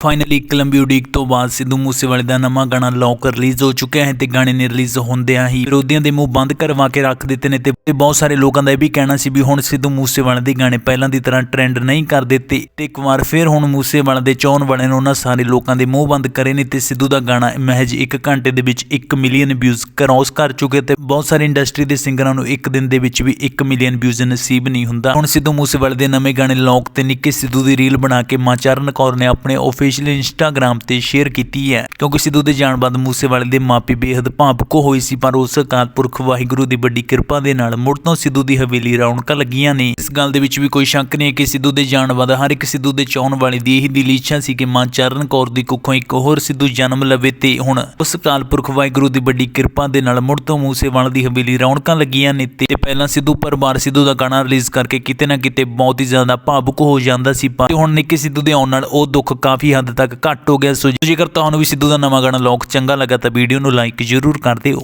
Finally ਕਲੰਬੀ ਉਡੀਕ ਤੋਂ ਬਾਅਦ ਸਿੱਧੂ ਮੂਸੇਵਾਲੇ ਦਾ ਨਵਾਂ ਗਾਣਾ ਲੌਕ ਰਿਲੀਜ਼ ਹੋ ਚੁੱਕਿਆ ਹੈ ਤੇ ਗਾਣੇ ਨੇ ਰਿਲੀਜ਼ ਹੁੰਦਿਆਂ ਹੀ ਵਿਰੋਧੀਆਂ ਦੇ ਮੂੰਹ ਬੰਦ ਕਰਵਾ ਕੇ ਰੱਖ ਦਿੱਤੇ ਨੇ ਤੇ ਬਹੁਤ ਸਾਰੇ ਲੋਕਾਂ ਦਾ ਇਹ ਵੀ ਕਹਿਣਾ ਸੀ ਵੀ ਹੁਣ ਸਿੱਧੂ ਮੂਸੇਵਾਲੇ ਦੇ ਗਾਣੇ ਪਹਿਲਾਂ ਦੀ ਤਰ੍ਹਾਂ ਟ੍ਰੈਂਡ ਨਹੀਂ ਕਰਦੇ ਤੇ ਇੱਕ ਵਾਰ ਫਿਰ ਹੁਣ ਮੂਸੇਵਾਲੇ ਦੇ ਚਾਹਣ ਵਾਲਿਆਂ ਨੇ ਉਹਨਾਂ ਸਾਰੇ ਲੋਕਾਂ ਦੇ ਮੂੰਹ ਬੰਦ ਕਰੇ ਨੇ ਤੇ ਸਿੱਧੂ ਦਾ ਗਾਣਾ ਮਹਿਜ 1 ਘੰਟੇ ਦੇ ਵਿੱਚ 1 ਮਿਲੀਅਨ ਵਿਊਜ਼ ਕ੍ਰੋਸ ਕਰ ਚੁੱਕੇ ਤੇ ਬਹੁਤ ਸਾਰੇ ਇੰਡਸਟਰੀ ਦੇ ਸਿੰਗਰਾਂ ਨੂੰ ਇੱਕ ਦਿਨ ਦੇ ਵਿੱਚ ਵੀ 1 ਮਿਲੀਅਨ ਵਿਊਜ਼ ਨਸੀਬ ਨਹੀਂ ਹੁੰਦਾ। ਹੁਣ ਸਿੱਧੂ ਮੂਸੇਵਾਲੇ ਦੇ ਨਵੇਂ ਗਾਣੇ ਲੌਕ ਤੇ ਨਿੱਕੇ ਸਿੱਧੂ ਦੀ ਰੀਲ ਬਣਾ ਕੇ ਮਾਂ ਚਰਨ ਕੌਰ ਨੇ ਆਪਣੇ ਆਫੀਸ਼ੀਅਲ ਇੰਸਟਾਗ੍ਰam ਤੇ ਸ਼ੇਅਰ ਕੀਤੀ ਹੈ। ਕਿਉਂਕਿ ਸਿੱਧੂ ਦੇ ਜਾਣ ਬਾਅਦ ਮੂਸੇਵਾਲੇ ਦੇ ਮਾਪੇ ਬੇहद ਭਾਵੁਕ ਹੋਏ ਸੀ, ਪਰ ਉਸ ਅਕਾਲ ਵਾਹਿਗੁਰੂ ਦੀ ਵੱਡੀ ਕਿਰਪਾ ਦੇ ਨਾਲ ਮੁੜ ਤੋਂ ਸਿੱਧੂ ਦੀ ਹਵੇਲੀ ਰੌਣਕਾਂ ਲੱਗੀਆਂ ਨੇ। ਇਸ ਗੱਲ ਦੇ ਵਿੱਚ ਵੀ ਕੋਈ ਸ਼ੱਕ ਨਹੀਂ ਕਿ ਸਿੱਧੂ ਦੇ ਜਾਣ ਬਾਅਦ ਹਰ ਇੱਕ ਸਿੱਧੂ ਦੇ ਚਾਹਣ ਵਾਲੇ ਦੀ ਇਹੀ ਦਿਲੀ ਇੱਛਾ ਸੀ ਕਿ ਮਾਂ ਚਰਨ ਕੌਰ ਦੀ ਕੁੱਖੋਂ ਇੱਕ ਹੋਰ ਸਿੱਧੂ ਜਨਮ ਲਵੇ ਤੇ ਹੁਣ ਉਸ ਅਕਾਲ ਪੁਰਖ ਵਾਹਿਗੁਰੂ ਦੀ ਵੱਡੀ ਕਿਰਪਾ ਦੇ ਨਾਲ ਮੁੜ ਤੋਂ ਮੂਸੇਵਾਲੇ ਦੀ ਹਵੇਲੀ ਰੌਣਕਾਂ ਲੱਗੀਆਂ ਨੇ ਤੇ ਪਹਿਲਾਂ ਸਿੱਧੂ ਪਰਿਵਾਰ ਸਿੱਧੂ ਦਾ ਗਾਣਾ ਰਿਲੀਜ਼ ਕਰਕੇ ਕਿਤੇ ਨਾ ਕਿਤੇ ਬਹੁਤ ਹੀ ਜ਼ਿਆਦਾ ਭਾਵੁਕ ਹੋ ਜਾਂਦਾ ਸੀ, ਪਰ ਹੁਣ ਨਿੱਕੇ ਸਿੱਧੂ ਦੇ ਆਉਣ ਨਾਲ ਉਹ ਦੁੱਖ ਕਾਫੀ ਹੱਦ ਤੱਕ ਘੱਟ ਹੋ ਗਿਆ ਸੋ ਜੇਕਰ ਤੁਹਾਨੂੰ ਵੀ ਸਿੱਧੂ ਦਾ ਨਵਾਂ ਗਾਣਾ ਲੋਕ ਚੰਗਾ ਲੱਗਾ ਤਾਂ ਵੀਡੀਓ ਨੂੰ ਲਾਈਕ ਜ਼ਰੂਰ ਕਰ ਦਿਓ।